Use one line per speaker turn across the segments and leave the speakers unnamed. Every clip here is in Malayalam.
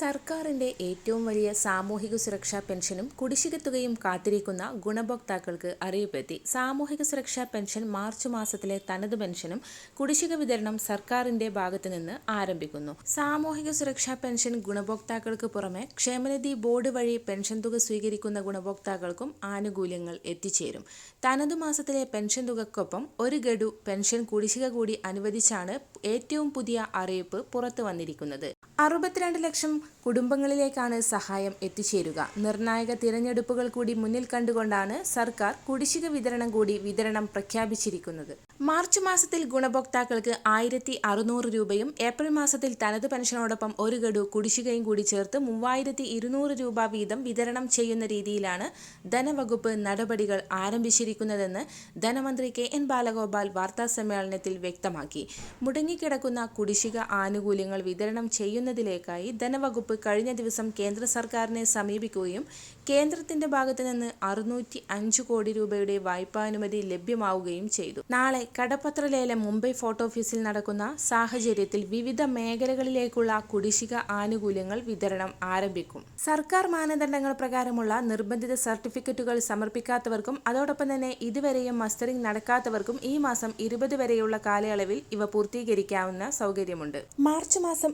സർക്കാരിന്റെ ഏറ്റവും വലിയ സാമൂഹിക സുരക്ഷാ പെൻഷനും കുടിശ്ശിക തുകയും കാത്തിരിക്കുന്ന ഗുണഭോക്താക്കൾക്ക് അറിയിപ്പെത്തി. സാമൂഹിക സുരക്ഷാ പെൻഷൻ മാർച്ച് മാസത്തിലെ തനത് പെൻഷനും കുടിശ്ശിക വിതരണം സർക്കാരിന്റെ ഭാഗത്തു നിന്ന് ആരംഭിക്കുന്നു. സാമൂഹിക സുരക്ഷാ പെൻഷൻ ഗുണഭോക്താക്കൾക്ക് പുറമെ ക്ഷേമനിധി ബോർഡ് വഴി പെൻഷൻ തുക സ്വീകരിക്കുന്ന ഗുണഭോക്താക്കൾക്കും ആനുകൂല്യങ്ങൾ എത്തിച്ചേരും. തനത് മാസത്തിലെ പെൻഷൻ തുകക്കൊപ്പം ഒരു ഗഡു പെൻഷൻ കുടിശ്ശിക കൂടി അനുവദിച്ചാണ് ഏറ്റവും പുതിയ അറിയിപ്പ് പുറത്തു വന്നിരിക്കുന്നത്. അറുപത്തിരണ്ട് ലക്ഷം കുടുംബങ്ങളിലേക്കാണ് സഹായം എത്തിച്ചേരുക. നിർണായക തിരഞ്ഞെടുപ്പുകൾ കൂടി മുന്നിൽ കണ്ടുകൊണ്ടാണ് സർക്കാർ കുടിശ്ശിക വിതരണം കൂടി വിതരണം പ്രഖ്യാപിച്ചിരിക്കുന്നത്. മാർച്ച് മാസത്തിൽ ഗുണഭോക്താക്കൾക്ക് ആയിരത്തി അറുന്നൂറ് രൂപയും ഏപ്രിൽ മാസത്തിൽ തനത് പെൻഷനോടൊപ്പം ഒരു ഗഡു കുടിശ്ശികയും കൂടി ചേർത്ത് മൂവായിരത്തി ഇരുന്നൂറ് രൂപ വീതം വിതരണം ചെയ്യുന്ന രീതിയിലാണ് ധനവകുപ്പ് നടപടികൾ ആരംഭിച്ചിരിക്കുന്നതെന്ന് ധനമന്ത്രി കെ എൻ ബാലഗോപാൽ വാർത്താസമ്മേളനത്തിൽ വ്യക്തമാക്കി. മുടങ്ങിക്കിടക്കുന്ന കുടിശ്ശിക ആനുകൂല്യങ്ങൾ വിതരണം ചെയ്യുന്നതിലേക്കായി ധനവകുപ്പ് കഴിഞ്ഞ ദിവസം കേന്ദ്ര സർക്കാരിനെ സമീപിക്കുകയും കേന്ദ്രത്തിന്റെ ഭാഗത്തു നിന്ന് അറുന്നൂറ്റി അഞ്ച് കോടി രൂപയുടെ വായ്പാനുമതി ലഭ്യമാവുകയും ചെയ്തു. നാളെ കടപ്പത്ര ലേലം മുംബൈ ഫോർട്ട് ഓഫീസിൽ നടക്കുന്ന സാഹചര്യത്തിൽ വിവിധ മേഖലകളിലേക്കുള്ള കുടിശ്ശിക ആനുകൂല്യങ്ങൾ വിതരണം ആരംഭിക്കും. സർക്കാർ മാനദണ്ഡങ്ങൾ പ്രകാരമുള്ള നിർബന്ധിത സർട്ടിഫിക്കറ്റുകൾ സമർപ്പിക്കാത്തവർക്കും അതോടൊപ്പം തന്നെ ഇതുവരെയും മസ്റ്ററിംഗ് നടക്കാത്തവർക്കും ഈ മാസം ഇരുപത് വരെയുള്ള കാലയളവിൽ ഇവ പൂർത്തീകരിക്കാവുന്ന സൗകര്യമുണ്ട്. മാർച്ച് മാസം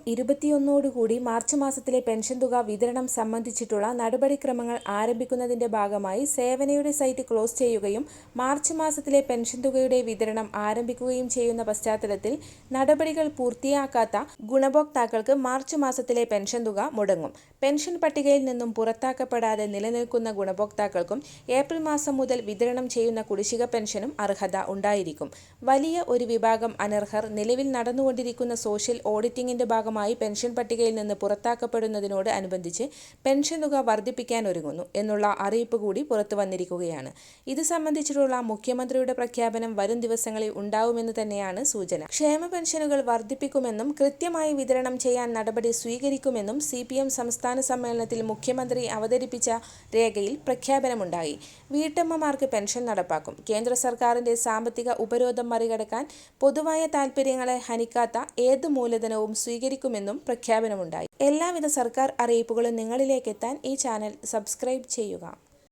ഇരുപത്തിയൊന്നോടുകൂടി മാർച്ച് മാസത്തിലെ പെൻഷൻ തുക വിതരണം സംബന്ധിച്ചിട്ടുള്ള നടപടിക്രമങ്ങൾ ആരംഭിക്കുന്നതിന്റെ ഭാഗമായി സേവനയുടെ സൈറ്റ് ക്ലോസ് ചെയ്യുകയും മാർച്ച് മാസത്തിലെ പെൻഷൻ തുകയുടെ വിതരണം ആരംഭിക്കുകയും ചെയ്യുന്ന പശ്ചാത്തലത്തിൽ നടപടികൾ പൂർത്തിയാക്കാത്ത ഗുണഭോക്താക്കൾക്ക് മാർച്ച് മാസത്തിലെ പെൻഷൻ തുക മുടങ്ങും. പെൻഷൻ പട്ടികയിൽ നിന്നും പുറത്താക്കപ്പെടാതെ നിലനിൽക്കുന്ന ഗുണഭോക്താക്കൾക്കും ഏപ്രിൽ മാസം മുതൽ വിതരണം ചെയ്യുന്ന കുടിശ്ശിക പെൻഷനും അർഹത ഉണ്ടായിരിക്കും. വലിയ ഒരു വിഭാഗം അനർഹർ നിലവിൽ നടന്നുകൊണ്ടിരിക്കുന്ന സോഷ്യൽ ഓഡിറ്റിംഗിന്റെ ഭാഗമായി പെൻഷൻ പട്ടികയിൽ നിന്ന് പുറത്താക്കപ്പെടുന്നതിനോട് അനുബന്ധിച്ച് പെൻഷൻ തുക വർദ്ധിപ്പിക്കാൻ ഒരുങ്ങുന്നു എന്നുള്ള അറിയിപ്പ് കൂടി പുറത്തു വന്നിരിക്കുകയാണ്. ഇത് സംബന്ധിച്ചിട്ടുള്ള മുഖ്യമന്ത്രിയുടെ പ്രഖ്യാപനം വരും ദിവസങ്ങളിൽ ഉണ്ടാവുമെന്ന് തന്നെയാണ് സൂചന. ക്ഷേമ പെൻഷനുകൾ വർദ്ധിപ്പിക്കുമെന്നും കൃത്യമായി വിതരണം ചെയ്യാൻ നടപടി സ്വീകരിക്കുമെന്നും സി പി എം സംസ്ഥാന സമ്മേളനത്തിൽ മുഖ്യമന്ത്രി അവതരിപ്പിച്ച രേഖയിൽ പ്രഖ്യാപനമുണ്ടായി. വീട്ടമ്മമാർക്ക് പെൻഷൻ നടപ്പാക്കും. കേന്ദ്ര സർക്കാരിന്റെ സാമ്പത്തിക ഉപരോധം മറികടക്കാൻ പൊതുവായ താൽപര്യങ്ങളെ ഹനിക്കാത്ത ഏത് മൂലധനവും സ്വീകരിക്കുമെന്നും പ്രഖ്യാപനമുണ്ടായി. എല്ലാവിധ സർക്കാർ അറിയിപ്പുകളും നിങ്ങളിലേക്കെത്താൻ ഈ ചാനൽ സബ്സ്ക്രൈബ് ചെയ്യുക.